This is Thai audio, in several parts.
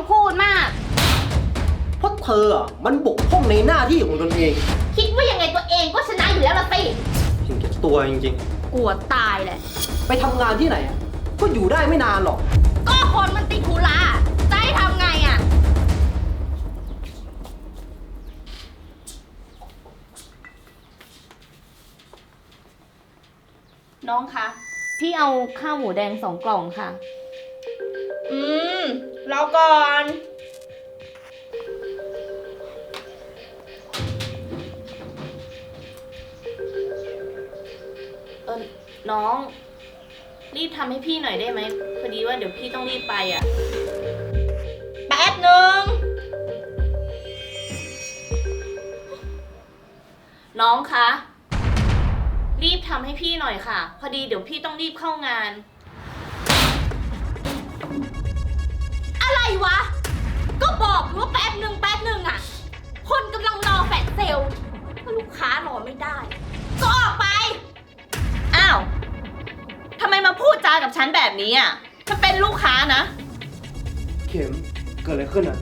มาพูดมาก เพราะเธออะมันบกพร่องในหน้าที่ของตนเองคิดว่ายังไงตัวเองก็ชนะอยู่แล้วละสิเห็นแก่ตัวจริงกลัวตายแหละ ๆ ไปทำงานที่ไหนอะก็อยู่ได้ไม่นานหรอก ก็คนมันติดธุระจะให้ทำไงอะ น้องคะ พี่เอาข้าวหมูแดงสองกล่องค่ะอืม รอก่อนเออน้อง รีบทำให้พี่หน่อยได้ไหมพอดีว่าเดี๋ยวพี่ต้องรีบไปอะ แป๊บหนึ่งน้องคะ รีบทำให้พี่หน่อยค่ะ พอดีเดี๋ยวพี่ต้องรีบเข้างาน วะ ก็บอกอยู่ว่าแป๊บหนึ่งแป๊บหนึ่งอะ คนกำลังรอแฟดเซลลถ้าลูกค้ารอไม่ได้ ก็ออกไป อ้าวทำไมมาพูดจากับฉันแบบนี้อะฉันเป็นลูกค้านะ เข็มเกิดอะไรขึ้นอะ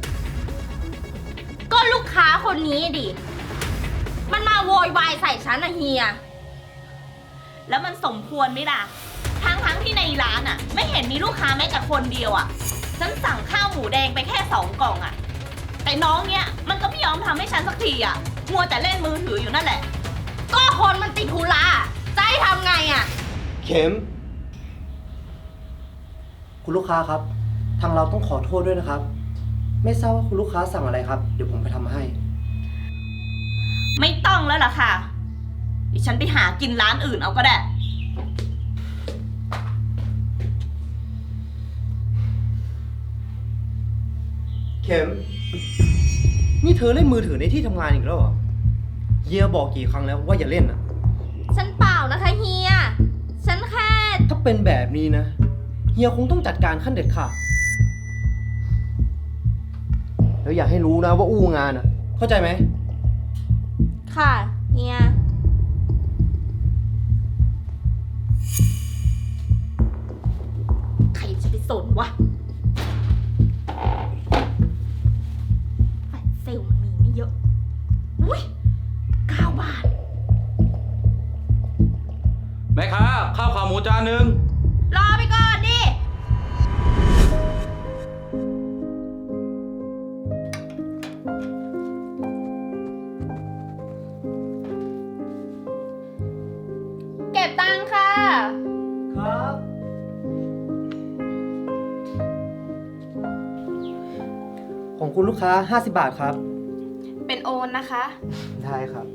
ก็ลูกค้าคนนี้ดิ มันมาโวยวายใส่ฉันนะเฮีย แล้วมันสมควรไหมล่ะ ทั้งทั้งๆที่ในร้านอะไม่เห็นมีลูกค้าแม้แต่คนเดียวอะ ฉันสั่งข้าวหมูแดงไปแค่สองกล่องอะแต่น้องเนี้ยมันก็ไม่ยอมทำให้ฉันสักทีอะมัวแต่เล่นมือถืออยู่นั่นแหละ ก็คนมันติดธุระจะให้ทำไงอะเข็ม คุณลูกค้าครับ ทางเราต้องขอโทษด้วยนะครับ ไม่ทราบว่าคุณลูกค้าสั่งอะไรครับ เดี๋ยวผมไปทำให้ ไม่ต้องแล้วล่ะค่ะดิฉันไปหากินร้านอื่นเอาก็ได้ เข็ม นี่เธอเล่นมือถือในที่ทำงานอีกแล้วเหรอ เฮียบอกกี่ครั้งแล้วว่าอย่าเล่นอะฉันเปล่านะคะเฮีย ฉันแค่ถ้าเป็นแบบนี้นะ เฮียคงต้องจัดการขั้นเด็ดขาด แล้วอย่าให้รู้นะว่าอู้งานอะเข้าใจไหม ค่ะเฮีย ใครจะไปสนวะ ข้าวขาหมูจานหนึ่งรอไปก่อนดิ เก็บตังค่ะ ครับ ของคุณลูกค้า 50 บาทครับ เป็นโอนนะคะ ได้ครับ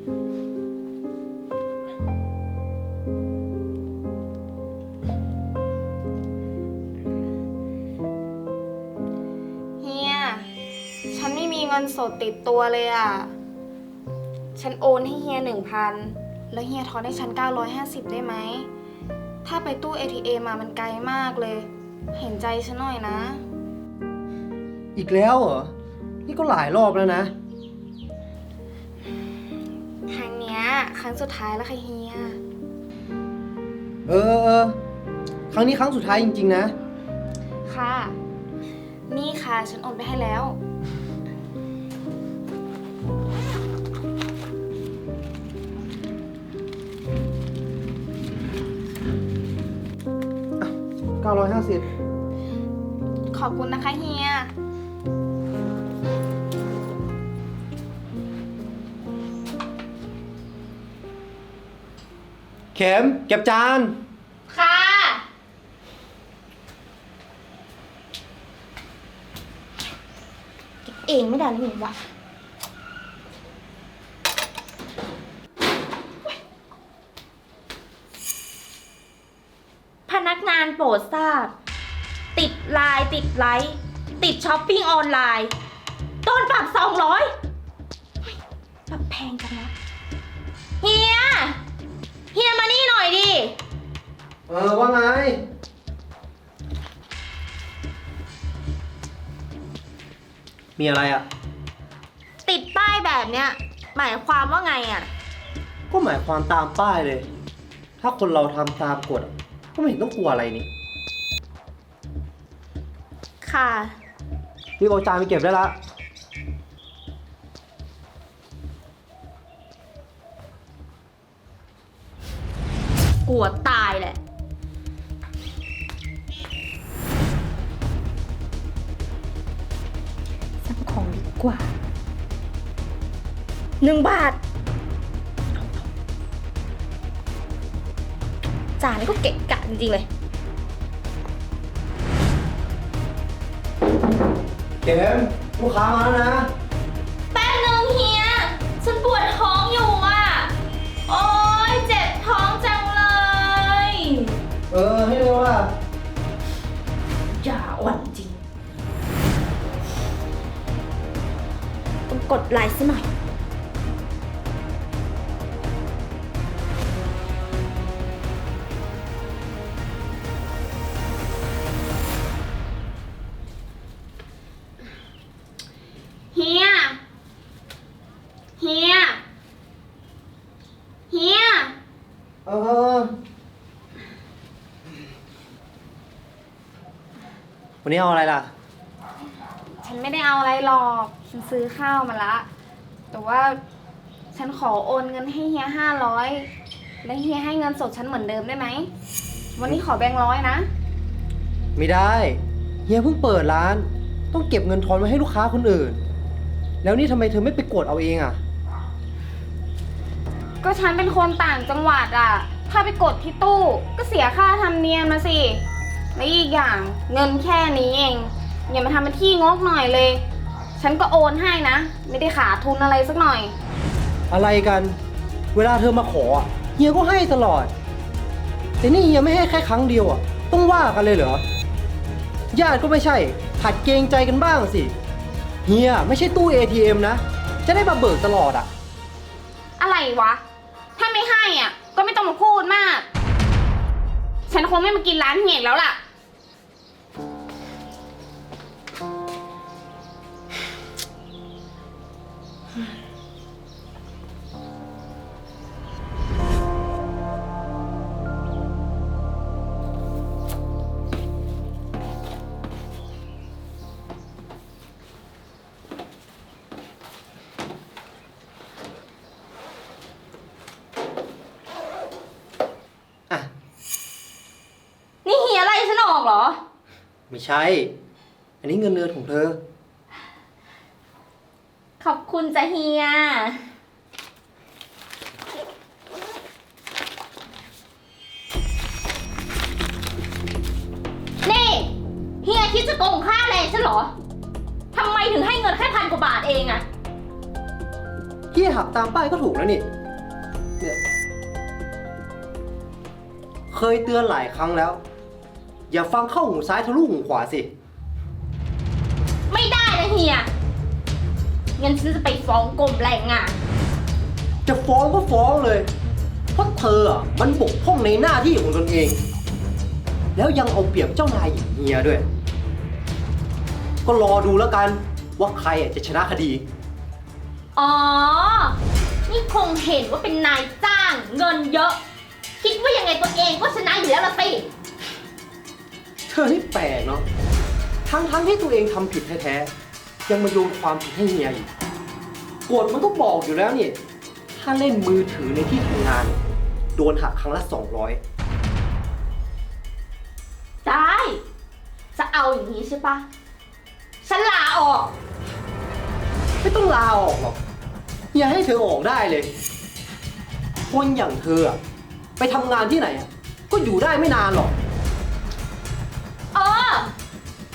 งินสดติดตัวเลยอะ ฉันโอนให้เฮียหนึ่งพันแล้วเฮียทอนให้ฉัน 950 ได้ไหม ถ้าไปตู้ ATM มามันไกลมากเลย เห็นใจฉันหน่อยนะ อีกแล้วเหรอ นี่ก็หลายรอบแล้วนะ ครั้งเนี้ยครั้งสุดท้ายแล้วค่ะเฮีย เออเออเออครั้งนี้ครั้งสุดท้ายจริง ๆ นะ ค่ะ นี่ค่ะ ฉันโอนไปให้แล้ว 950 ขอบคุณนะคะเฮีย เข็มเก็บจาน ค่ะเองไม่ได้หรือวะพนักงาน โปรดทราบ ติดไลน์ติดไลค์ติดช้อปปิ้งออนไลน์โดนปรับสองร้อยปรับแพงจังวะเฮีย เฮียมานี่หน่อยดิ เออว่าไง มีอะไรอะ ติดป้ายแบบเนี้ย หมายความว่าไงอะ ก็หมายความตามป้ายเลย ถ้าคนเราทำตามกฎอะ ก็ไม่เห็นต้องกลัวอะไรนี่ค่ะ รีบเอาจานไปเก็บได้ละ กลัวตายแหละ สั่งของดีกว่า หนึ่งบาท จานนี้ก็เกะกะจริงๆเลยเข็มลูกค้ามาแล้วนะ แป๊บนึงเฮีย ฉันปวดท้องอยู่อะ โอ๊ยเจ็บท้องจังเลย เออ ให้เร็วล่ะ อย่าอ่อนจริง ต้องกดไลค์ซะหน่อย วันนี้เอาอะไรล่ะ ฉันไม่ได้เอาอะไรหรอก ฉันซื้อข้าวมาละ แต่ว่าฉันขอโอนเงินให้เฮียห้าร้อยและเฮียให้เงินสดฉันเหมือนเดิมได้ไหม วันนี้ขอแบงค์ร้อยนะ ไม่ได้ เฮียเพิ่งเปิดร้าน ต้องเก็บเงินทอนไว้ให้ลูกค้าคนอื่น แล้วนี่ทำไมเธอไม่ไปกดเอาเองอะ ก็ฉันเป็นคนต่างจังหวัดอะ ถ้าไปกดที่ตู้ ก็เสียค่าธรรมเนียมมาสิ และอีกอย่างเงินแค่นี้เอง อย่ามาทำเป็นที่งกหน่อยเลย ฉันก็โอนให้นะ ไม่ได้ขาดทุนอะไรสักหน่อย อะไรกัน เวลาเธอมาขออะเฮียก็ให้ตลอด แต่นี่เฮียไม่ให้แค่ครั้งเดียวอะ ต้องว่ากันเลยเหรอ ญาติก็ไม่ใช่หัดเกรงใจกันบ้างสิ เฮียไม่ใช่ตู้ ATM นะ จะได้มาเบิกตลอดอะ อะไรวะ ถ้าไม่ให้อะ ก็ไม่ต้องมาพูดมาก ฉันคงไม่มากินร้านเฮียอีกแล้วล่ะ อะ นี่เฮียไล่ฉันออกเหรอ ไม่ใช่ อันนี้เงินเดือนของเธอ ขอบคุณจ้ะเฮีย นี่ เฮียคิดจะโกงค่าแรงฉันเหรอ ทำไมถึงให้เงินแค่พันกว่าบาทเองอะเฮียหักตามป้ายก็ถูกแล้วนี่เนี่ยเคยเตือนหลายครั้งแล้ว อย่าฟังเข้าหูซ้ายทะลุหูขวาสิ ไม่ได้นะเฮีย งั้นฉันจะไปฟ้องกรมแรงงาน จะฟ้องก็ฟ้องเลย เพราะเธออะมันบกพร่องในหน้าที่ของตนเอง แล้วยังเอาเปรียบเจ้านายอย่างเฮียด้วย ก็รอดูแล้วกันว่าใครอะจะชนะคดี อ๋อ นี่คงเห็นว่าเป็นนายจ้างเงินเยอะ คิดว่ายังไงตัวเองก็ชนะอยู่แล้วละสิ เธอนี่แปลกเนาะทั้งทั้งที่ตัวเองทำผิดแท้ๆ ยังมาโยนความผิดให้เฮียอีกกฎมันก็บอกอยู่แล้วนี่ ถ้าเล่นมือถือในที่ทำงาน โดนหักครั้งละ 200 ได้ จะเอาอย่างนี้ใช่ปะฉันลาออก ไม่ต้องลาออกหรอกอย่าให้เธอออกได้เลย คนอย่างเธออะไปทำงานที่ไหนอะก็อยู่ได้ไม่นานหรอก เออ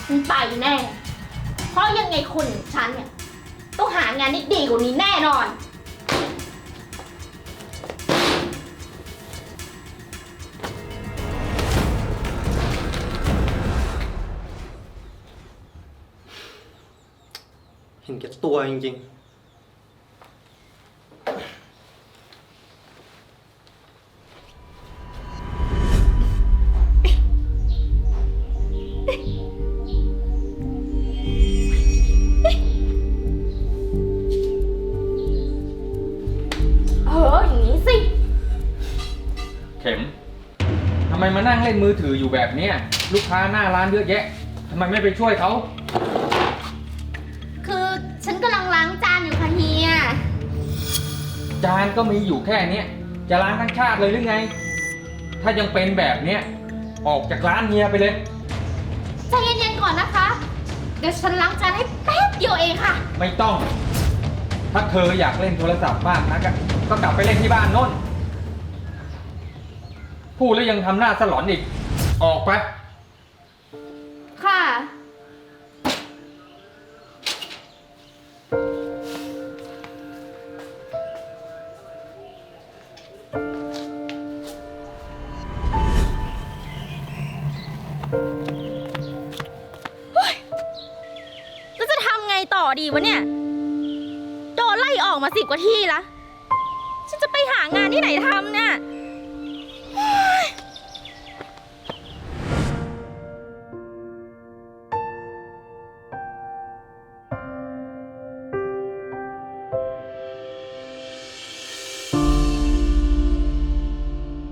ฉันไปแน่ เพราะยังไงคนอย่างฉันเนี่ย ต้องหางานที่ดีกว่านี้แน่นอน เห็นแก่ตัวจริงๆ ไมมานั่งเล่นมือถืออยู่แบบนี้ลูกค้าหน้าร้านเยอะแยะทำไมไม่ไปช่วยเขา คือฉันกำลังล้างจานอยู่ค่ะเฮีย จานก็มีอยู่แค่นี้จะล้างทั้งชาติเลยหรือไง ถ้ายังเป็นแบบนี้ออกจากร้านเฮียไปเลย ใจเย็นๆก่อนนะคะ เดี๋ยวฉันล้างจานให้แป๊บเดียวเองค่ะ ไม่ต้อง ถ้าเธออยากเล่นโทรศัพท์บ้างนะก็ก็กลับไปเล่นที่บ้านโน่น พูดแล้วยังทำหน้าสลอนอีก ออกไป ค่ะ แล้วจะทำไงต่อดีวะเนี่ย โดนไล่ออกมาสิบกว่าที่ละ ฉันจะไปหางานที่ไหนทำเนี่ย